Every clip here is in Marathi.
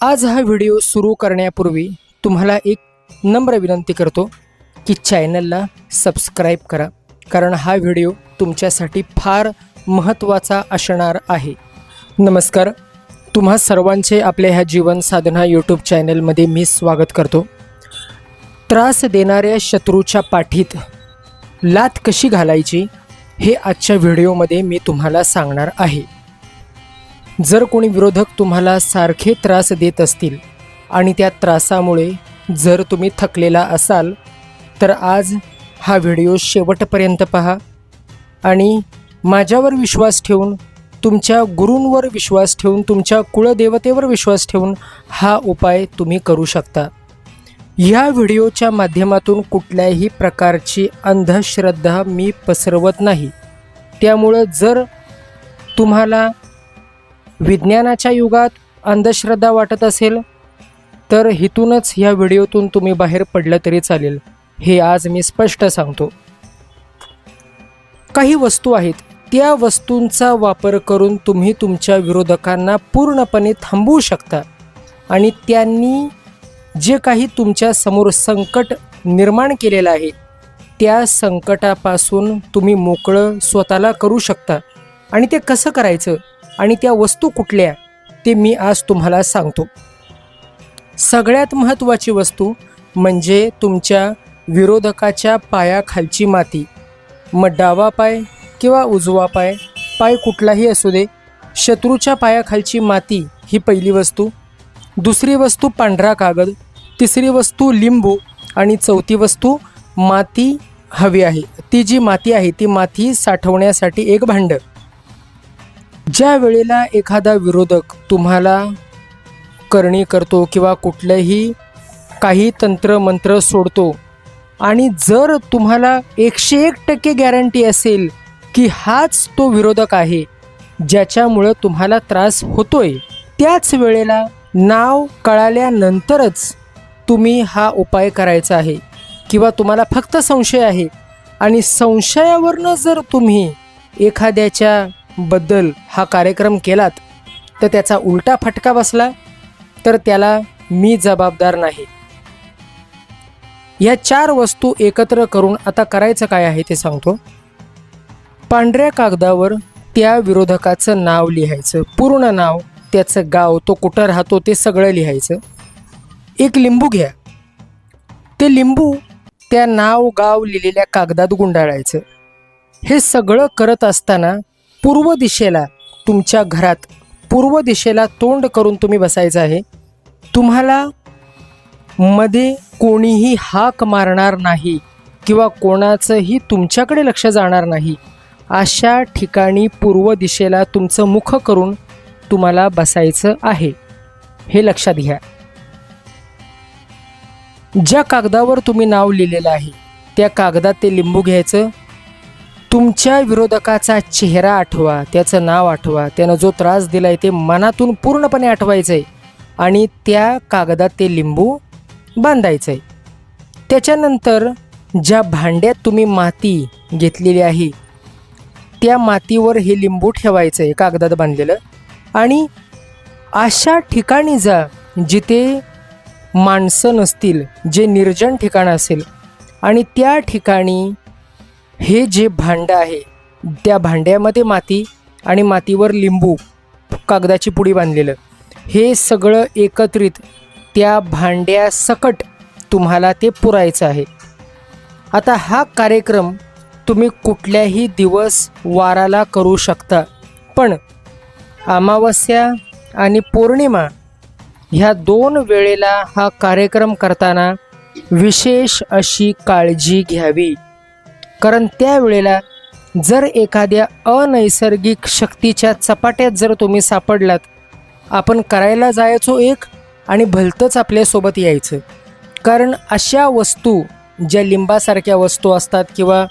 आज हा व्हिडिओ सुरू करण्यापूर्वी तुम्हाला एक नम्र विनंती करतो की चॅनलला सबस्क्राईब करा. कारण हा व्हिडिओ तुमच्यासाठी फार महत्त्वाचा असणार आहे. नमस्कार. तुम्हा सर्वांचे आपल्या ह्या जीवन साधना यूट्यूब चॅनलमध्ये मी स्वागत करतो. त्रास देणाऱ्या शत्रूच्या पाठीत लात कशी घालायची हे आजच्या व्हिडिओमध्ये मी तुम्हाला सांगणार आहे. जर कोणी विरोधक तुम्हाला सारखे त्रास देत असतील आणि त्या त्रासामुळे जर तुम्ही थकलेला असाल तर आज हा व्हिडिओ शेवटपर्यंत पहा आणि माझ्यावर विश्वास ठेवून तुमच्या गुरूंवर विश्वास ठेवून तुमच्या कुळदेवतेवर विश्वास ठेवून हा उपाय तुम्ही करू शकता. ह्या व्हिडिओच्या माध्यमातून कुठल्याही प्रकारची अंधश्रद्धा मी पसरवत नाही. त्यामुळं जर तुम्हाला विज्ञानाच्या युगात अंधश्रद्धा वाटत असेल तर हिथूनच ह्या व्हिडिओतून तुम्ही बाहेर पडलं तरी चालेल हे आज मी स्पष्ट सांगतो. काही वस्तू आहेत त्या वस्तूंचा वापर करून तुम्ही तुमच्या विरोधकांना पूर्णपणे थांबवू शकता आणि त्यांनी जे काही तुमच्यासमोर संकट निर्माण केलेलं आहे त्या संकटापासून तुम्ही मोकळं स्वतःला करू शकता. आणि ते कसं करायचं? आणि त्या वस्तू कुठल्या ते मी आज तुम्हाला सांगतो. सगळ्यात महत्त्वाची वस्तू म्हणजे तुमच्या विरोधकाच्या पायाखालची माती. मग डावा पाय किंवा उजवा पाय पाय कुठलाही असू दे शत्रूच्या पायाखालची माती ही पहिली वस्तू. दुसरी वस्तू पांढरा कागद तिसरी वस्तू लिंबू आणि चौथी वस्तू माती हवी आहे. ती जी माती आहे ती माती साठवण्यासाठी एक भांडं. ज्या वेळेला एखादा विरोधक तुम्हाला करणी करतो किंवा कुठलंही काही तंत्र मंत्र सोडतो आणि जर तुम्हाला एकशे एक टक्के गॅरंटी असेल की हाच तो विरोधक आहे ज्याच्यामुळं तुम्हाला त्रास होतोय त्याच वेळेला नाव कळाल्यानंतरच तुम्ही हा उपाय करायचा आहे किंवा तुम्हाला फक्त संशय आहे. आणि संशयावरनं जर तुम्ही एखाद्याच्या बद्दल हा कार्यक्रम केलात तर त्याचा उलटा फटका बसला तर त्याला मी जबाबदार नाही. या चार वस्तू एकत्र करून आता करायचं काय आहे ते सांगतो. पांढऱ्या कागदावर त्या विरोधकाचं नाव लिहायचं. पूर्ण नाव त्याचं गाव तो कुठं राहतो ते सगळं लिहायचं. एक लिंबू घ्या. ते लिंबू त्या नाव गाव लिहिलेल्या कागदात गुंडाळायचं. हे सगळं करत असताना पूर्व दिशेला तुमच्या घरात पूर्व दिशेला तोंड करून तुम्ही बसायचं आहे. तुम्हाला मध्ये कोणीही हाक मारणार नाही किंवा कोणाचंही तुमच्याकडे लक्ष जाणार नाही. अशा ठिकाणी पूर्व दिशेला तुमचं मुख करून तुम्हाला बसायचं आहे. हे लक्षात घ्या. ज्या कागदावर तुम्ही नाव लिहिलेलं आहे त्या कागदात ते लिंबू घ्यायचं तुमच्या विरोधकाचा चेहरा आठवा त्याचं नाव आठवा त्यानं जो त्रास दिला आहे ते मनातून पूर्णपणे आठवायचं आहे आणि त्या कागदात ते लिंबू बांधायचं आहे त्याच्यानंतर ज्या भांड्यात तुम्ही माती घेतलेली आहे त्या मातीवर हे लिंबू ठेवायचं आहे कागदात बांधलेलं. आणि अशा ठिकाणी जा जिथे माणसं नसतील जे निर्जन ठिकाण असेल. आणि त्या ठिकाणी हे जे भांडं आहे त्या भांड्यामध्ये माती आणि मातीवर लिंबू कागदाची पुडी बांधलेलं. हे सगळं एकत्रित त्या भांड्यासकट तुम्हाला ते पुरायचं आहे. आता हा कार्यक्रम तुम्ही कुठल्याही दिवस वाराला करू शकता पण अमावस्या आणि पौर्णिमा ह्या दोन वेळेला हा कार्यक्रम करताना विशेष अशी काळजी घ्यावी. कारण त्यावेळेला जर एखाद्या अनैसर्गिक शक्तीच्या चपाट्यात जर तुम्ही सापडलात आपण करायला जायचो एक आणि भलतंच आपल्यासोबत यायचं. कारण अशा वस्तू ज्या लिंबासारख्या वस्तू असतात किंवा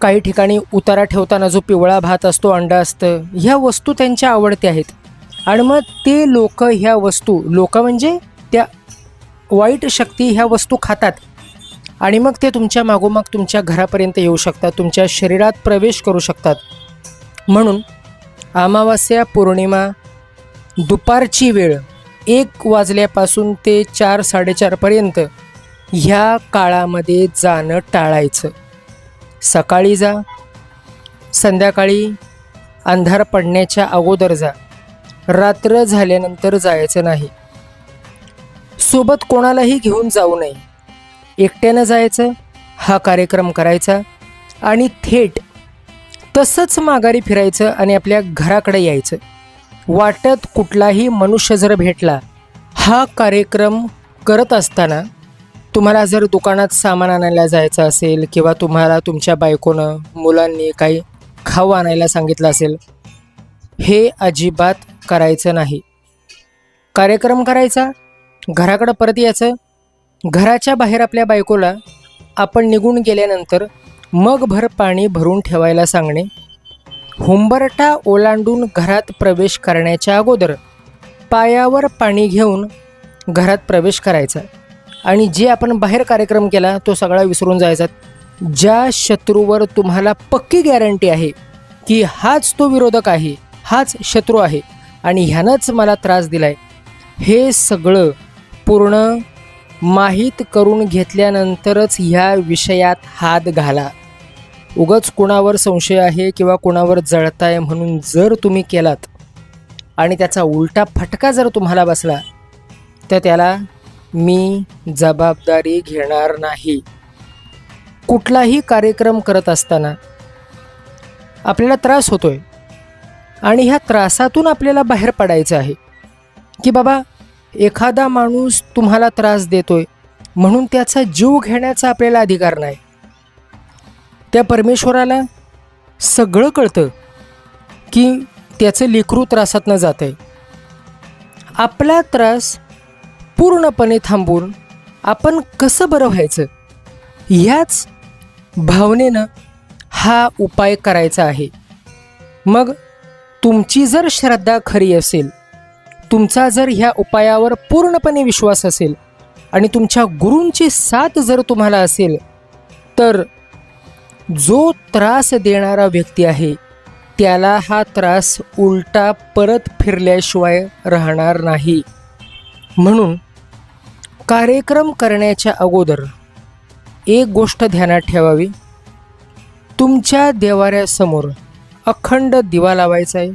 काही ठिकाणी उतारा ठेवताना जो पिवळा भात असतो अंडा असतं ह्या वस्तू त्यांच्या आवडत्या आहेत. आणि मग ते लोक ह्या वस्तू लोक म्हणजे त्या वाईट शक्ती ह्या वस्तू खातात. आणि मग ते तुमच्या मागोमाग तुमच्या घरापर्यंत येऊ शकतात तुमच्या शरीरात प्रवेश करू शकतात. म्हणून अमावस्या पौर्णिमा दुपारची वेळ एक वाजल्यापासून ते चार साडेचारपर्यंत ह्या काळामध्ये जाणं टाळायचं. सकाळी जा संध्याकाळी अंधार पडण्याच्या अगोदर जा. रात्र झाल्यानंतर जायचं नाही. सोबत कोणालाही घेऊन जाऊ नये. एकट्यानं जायचं हा कार्यक्रम करायचा आणि थेट तसंच माघारी फिरायचं आणि आपल्या घराकडे यायचं. वाटत कुठलाही मनुष्य जर भेटला हा कार्यक्रम करत असताना तुम्हाला जर दुकानात सामान आणायला जायचं असेल किंवा तुम्हाला तुमच्या बायकोनं मुलांनी काही खाऊ आणायला सांगितलं असेल हे अजिबात करायचं नाही. कार्यक्रम करायचा घराकडं परत यायचं घराच्या बाहेर आपल्या बायकोला आपण निघून गेल्यानंतर मग भर पाणी भरून ठेवायला सांगणे हुंबरटा ओलांडून घरात प्रवेश करण्याच्या अगोदर पायावर पाणी घेऊन घरात प्रवेश करायचा आणि जे आपण बाहेर कार्यक्रम केला तो सगळा विसरून जायचा. ज्या शत्रूवर तुम्हाला पक्की गॅरंटी आहे की हाच तो विरोधक आहे हाच शत्रू आहे आणि ह्यानंच मला त्रास दिलाय हे सगळं पूर्ण माहीत करून घेतल्यानंतरच ह्या विषयात हात घाला. उगच कुणावर संशय आहे किंवा कुणावर जळताय म्हणून जर तुम्ही केलात आणि त्याचा उलटा फटका जर तुम्हाला बसला तर त्याला मी जबाबदारी घेणार नाही. कुठलाही कार्यक्रम करत असताना आपल्याला त्रास होतोय आणि ह्या त्रासातून आपल्याला बाहेर पडायचं आहे. की बाबा एखादा माणूस तुम्हाला त्रास देतोय म्हणून त्याचा जीव घेण्याचा आपल्याला अधिकार नाही. त्या परमेश्वराला सगळं कळतं की त्याचं लेकरू त्रासातनं जात आहे आपला त्रास पूर्णपणे थांबून आपण कसं बरं व्हायचं? ह्याच भावनेनं हा उपाय करायचा आहे. मग तुमची जर श्रद्धा खरी असेल तुमचा जर ह्या उपायावर पूर्णपणे विश्वास असेल आणि तुमच्या गुरूंची साथ जर तुम्हाला असेल तर जो त्रास देणारा व्यक्ती आहे त्याला हा त्रास उलटा परत फिरल्याशिवाय राहणार नाही. म्हणून कार्यक्रम करण्याच्या अगोदर एक गोष्ट ध्यानात ठेवावी. तुमच्या देवाऱ्यासमोर अखंड दिवा लावायचा आहे.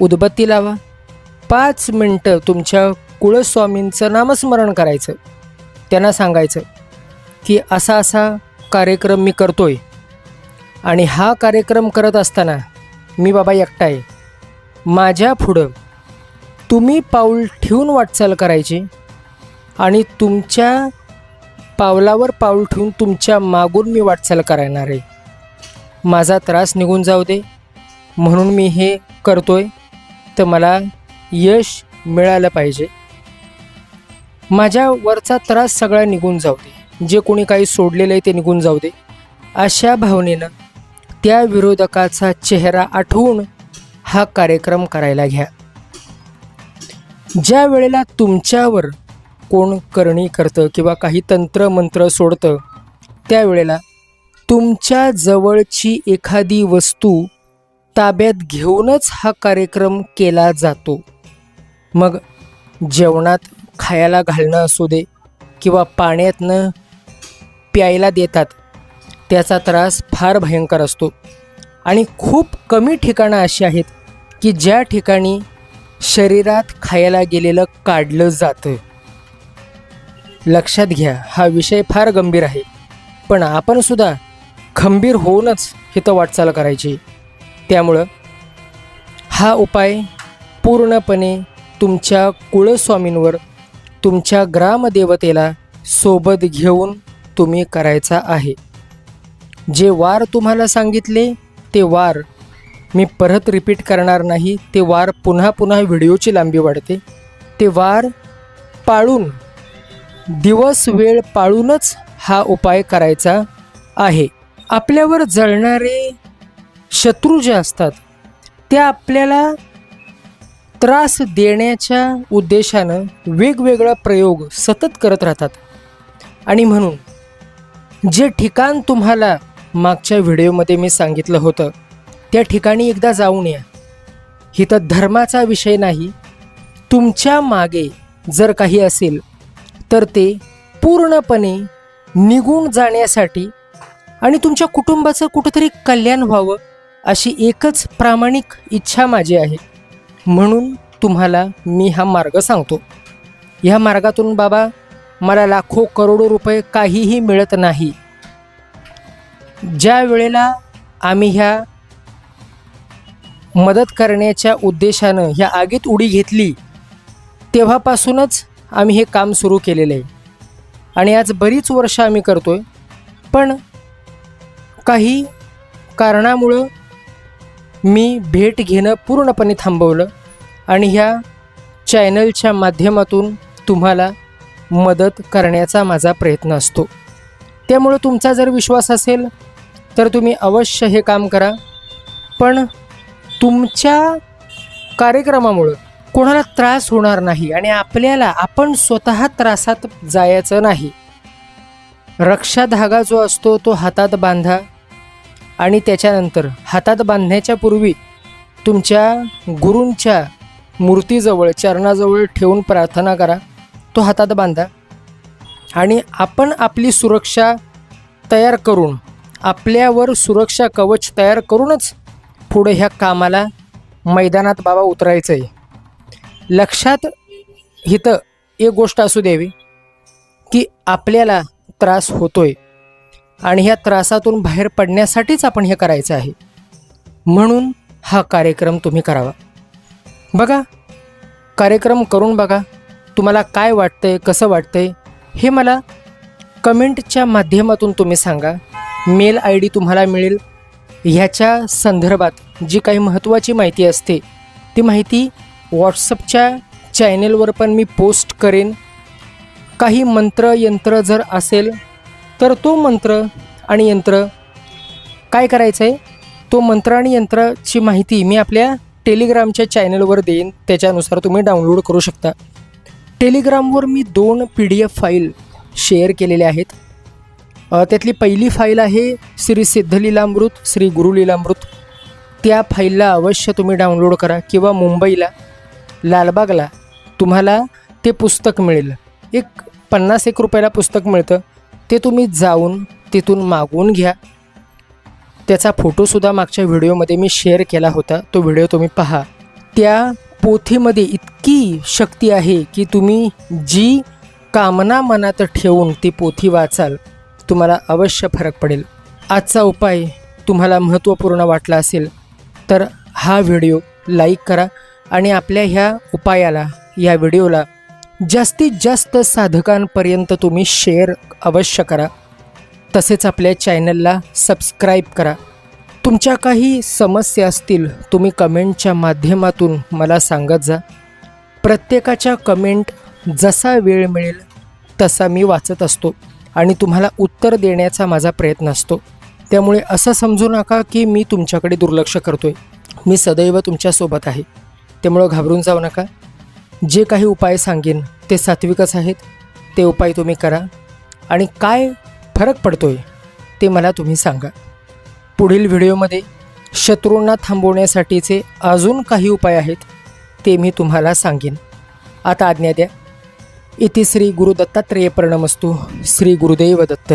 उदबत्ती लावा. पाच मिनटं तुमच्या कुळस्वामींचं नामस्मरण करायचं. त्यांना सांगायचं की असा असा कार्यक्रम मी करतोय. आणि हा कार्यक्रम करत असताना मी बाबा एकटा आहे. माझ्या पुढं तुम्ही पाऊल ठेवून वाटचाल करायची आणि तुमच्या पावलावर पाऊल ठेवून तुमच्या मागून मी वाटचाल करणार आहे. माझा त्रास निघून जाऊ दे. म्हणून मी हे करतोय. तर मला यश मिळालं पाहिजे. माझ्या वरचा त्रास सगळा निघून जाऊ दे. जे कोणी काही सोडलेलं आहे ते निघून जाऊ दे. अशा भावनेनं त्या विरोधकाचा चेहरा आठवून हा कार्यक्रम करायला घ्या. ज्या वेळेला तुमच्यावर कोण करणी करतं किंवा काही तंत्र मंत्र सोडतं त्यावेळेला तुमच्या जवळची एखादी वस्तू ताब्यात घेऊनच हा कार्यक्रम केला जातो. मग जेवणात खायला घालणं असू दे किंवा पाण्यातनं प्यायला देतात त्याचा त्रास फार भयंकर असतो. आणि खूप कमी ठिकाणं अशी आहेत की ज्या ठिकाणी शरीरात खायला गेलेलं काढलं जातं. लक्षात घ्या हा विषय फार गंभीर आहे. पण आपणसुद्धा खंबीर होऊनच हिथं वाटचाल करायची. त्यामुळं हा उपाय पूर्णपणे तुमच्या कुळस्वामींवर तुमच्या ग्रामदेवतेला सोबत घेऊन तुम्ही करायचा आहे. जे वार तुम्हाला सांगितले ते वार मी परत रिपीट करणार नाही ते वार पुन्हा पुन्हा व्हिडिओची लांबी वाढते. ते वार पाळून दिवस वेळ पाळूनच हा उपाय करायचा आहे. आपल्यावर जळणारे शत्रू जे असतात त्या आपल्याला त्रास देण्याच्या उद्देशानं वेगवेगळा प्रयोग सतत करत राहतात. आणि म्हणून जे ठिकाण तुम्हाला मागच्या व्हिडिओमध्ये मी सांगितलं होतं त्या ठिकाणी एकदा जाऊन या. इथं धर्माचा विषय नाही. तुमच्या मागे जर काही असेल तर ते पूर्णपणे निघून जाण्यासाठी आणि तुमच्या कुटुंबाचं कुठंतरी कल्याण व्हावं अशी एकच प्रामाणिक इच्छा माझी आहे. म्हणून तुम्हाला मी हा मार्ग सांगतो. ह्या मार्गातून बाबा मला लाखो करोडो रुपये काहीही मिळत नाही. ज्या वेळेला आम्ही ह्या मदत करण्याच्या उद्देशानं ह्या आगीत उडी घेतली तेव्हापासूनच आम्ही हे काम सुरू केलेलं आहे. आणि आज बरीच वर्ष आम्ही करतो आहे पण काही कारणामुळं मी भेट घेणं पूर्णपणे थांबवलं आणि ह्या चॅनलच्या माध्यमातून तुम्हाला मदत करण्याचा माझा प्रयत्न असतो. त्यामुळं तुमचा जर विश्वास असेल तर तुम्ही अवश्य हे काम करा. पण तुमच्या कार्यक्रमामुळं कोणाला त्रास होणार नाही आणि आपल्याला आपण स्वतः त्रासात जायचं नाही. रक्षा धागा जो असतो तो हातात बांधा. आणि त्याच्यानंतर हातात बांधण्याच्या पूर्वी तुमच्या गुरूंच्या मूर्तीजवळ चरणाजवळ ठेवून प्रार्थना करा. तो हातात बांधा. आणि आपण आपली सुरक्षा तयार करून आपल्यावर सुरक्षा कवच तयार करूनच पुढे ह्या कामाला मैदानात बाबा उतरायचं आहे लक्षात हिथं एक गोष्ट असू द्यावी की आपल्याला त्रास होतोय. आणि ह्या त्रासातून बाहेर पडण्यासाठीच आपण हे करायचं आहे. म्हणून हा कार्यक्रम तुम्ही करावा. बघा कार्यक्रम करून बघा तुम्हाला काय वाटतंय कसं वाटतंय हे मला कमेंटच्या माध्यमातून तुम्ही सांगा. मेल आय डी तुम्हाला मिळेल. ह्याच्या संदर्भात जी काही महत्त्वाची माहिती असते ती माहिती व्हॉट्सअपच्या चॅनेलवर पण मी पोस्ट करेन. काही मंत्र यंत्र जर असेल तर तो मंत्र आणि यंत्र काय करायचं आहे तो मंत्र आणि यंत्राची माहिती मी आपल्या टेलिग्रामच्या चॅनलवर देईन. त्याच्यानुसार तुम्ही डाउनलोड करू शकता. टेलिग्रामवर मी दोन P D F file share केलेल्या आहेत. त्यातली पहिली फाईल आहे श्री सिद्धलीलामृत श्री गुरुलीलामृत. त्या फाईलला अवश्य तुम्ही डाउनलोड करा किंवा मुंबईला लालबागला तुम्हाला ते पुस्तक मिळेल. एक पन्नास एक रुपयाला पुस्तक मिळतं. ते तुम्ही जाऊन तिथून मागवून घ्या. त्याचा फोटोसुद्धा मागच्या व्हिडिओमध्ये मी शेअर केला होता. तो व्हिडिओ तुम्ही पहा. त्या पोथीमध्ये इतकी शक्ती आहे की तुम्ही जी कामना मनात ठेवून ती पोथी वाचाल तुम्हाला अवश्य फरक पडेल. आजचा उपाय तुम्हाला महत्त्वपूर्ण वाटला असेल तर हा व्हिडिओ लाईक करा आणि आपल्या ह्या उपायाला या व्हिडिओला जास्तीत जास्त साधकांपर्यंत तुम्ही शेअर अवश्य करा. तसेच आपल्या चॅनलला सबस्क्राईब करा. तुमच्या काही समस्या असतील तुम्ही कमेंटच्या माध्यमातून मला सांगत जा. प्रत्येकाच्या कमेंट जसा वेळ मिळेल तसा मी वाचत असतो आणि तुम्हाला उत्तर देण्याचा माझा प्रयत्न असतो. त्यामुळे असं समजू नका की मी तुमच्याकडे दुर्लक्ष करतो आहे मी सदैव तुमच्यासोबत आहे. त्यामुळं घाबरून जाऊ नका. जे काही उपाय सांगेन ते सात्विकच आहेत ते उपाय तुम्ही करा. आणि काय फरक पडतो आहे ते मला तुम्ही सांगा. पुढील व्हिडिओमध्ये शत्रूंना थांबवण्यासाठीचे अजून काही उपाय आहेत ते मी तुम्हाला सांगेन. आता आज्ञा द्या. इति श्री गुरु दत्तात्रेय प्रणमस्तू. श्री गुरुदेव दत्त.